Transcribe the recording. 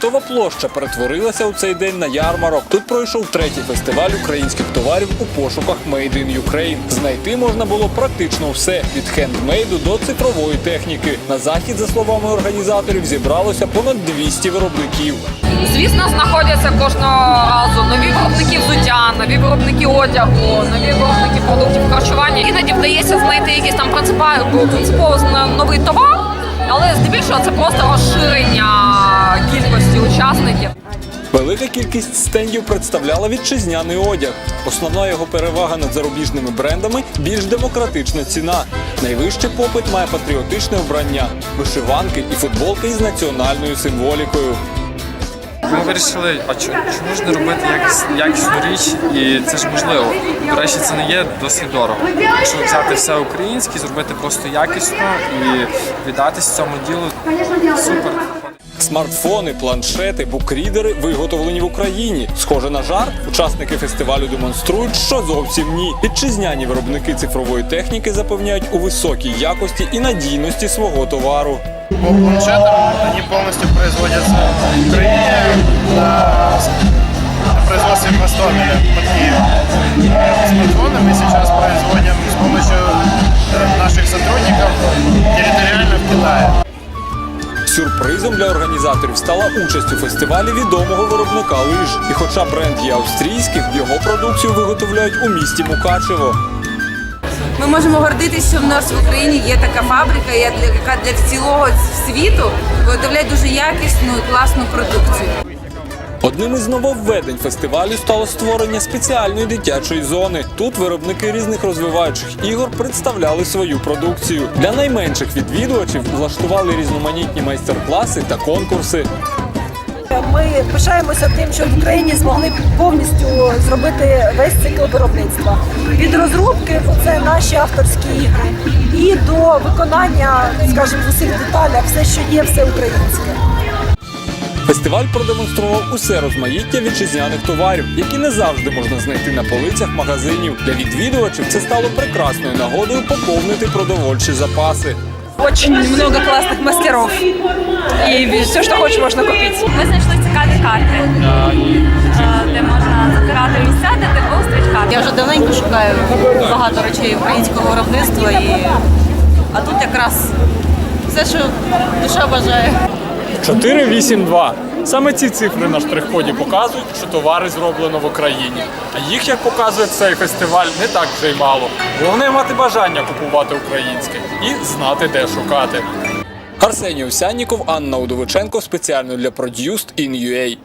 Трактова площа перетворилася у цей день на ярмарок. Тут пройшов третій фестиваль українських товарів у пошуках Made in Ukraine. Знайти можна було практично все від хендмейду до цифрової техніки. На захід, за словами організаторів, зібралося понад 200 виробників. Звісно, знаходяться кожного разу нові виробники взуття, нові виробники одягу, нові виробники продуктів харчування. Іноді вдається знайти якийсь там принципово, новий товар, але здебільшого це просто розширення учасників. Велика кількість стендів представляла вітчизняний одяг. Основна його перевага над зарубіжними брендами більш демократична ціна. Найвищий попит має патріотичне вбрання, вишиванки і футболки із національною символікою. Ми вирішили, а чому, чому ж не робити якісну річ, і це ж можливо. До речі, це не є досить дорого. Якщо взяти все українське, зробити просто якісно і віддатись цьому ділу, супер. Смартфони, планшети, букрідери виготовлені в Україні. Схоже на жарт, учасники фестивалю демонструють, що зовсім ні. Вітчизняні виробники цифрової техніки запевняють у високій якості і надійності свого товару. По планшетам они полностью производятся в Украине на, производстве в Ростове под Киевом. Смартфоны мы сейчас Сюрпризом для організаторів стала участь у фестивалі відомого виробника лиж. І хоча бренд є австрійським, його продукцію виготовляють у місті Мукачево. Ми можемо гордитися, що в нас в Україні є така фабрика, яка для цілого світу виготовляє дуже якісну і класну продукцію. Одним із нововведень фестивалю стало створення спеціальної дитячої зони. Тут виробники різних розвиваючих ігор представляли свою продукцію. Для найменших відвідувачів влаштували різноманітні майстер-класи та конкурси. Ми пишаємося тим, що в Україні змогли повністю зробити весь цикл виробництва. Від розробки це наші авторські ігри, і до виконання, скажімо, в усіх деталях, все, що є, все українське. Фестиваль продемонстрував усе розмаїття вітчизняних товарів, які не завжди можна знайти на полицях магазинів. Для відвідувачів це стало прекрасною нагодою поповнити продовольчі запаси. Очень много класних мастеров. І все, що хочеш, можна купити. Ми знайшли цікаві карти, е, де можна забирати місця, де типу стріт карти. Я вже давненько шукаю багато речей українського виробництва і а тут якраз все, що душа бажає. 482. Саме ці цифри на штрих-коді показують, що товари зроблено в Україні. А їх, як показує цей фестиваль, не так вже й мало. Головне мати бажання купувати українське і знати, де шукати. Арсеній Овсянніков, Анна Удовиченко спеціально для Produced in UA.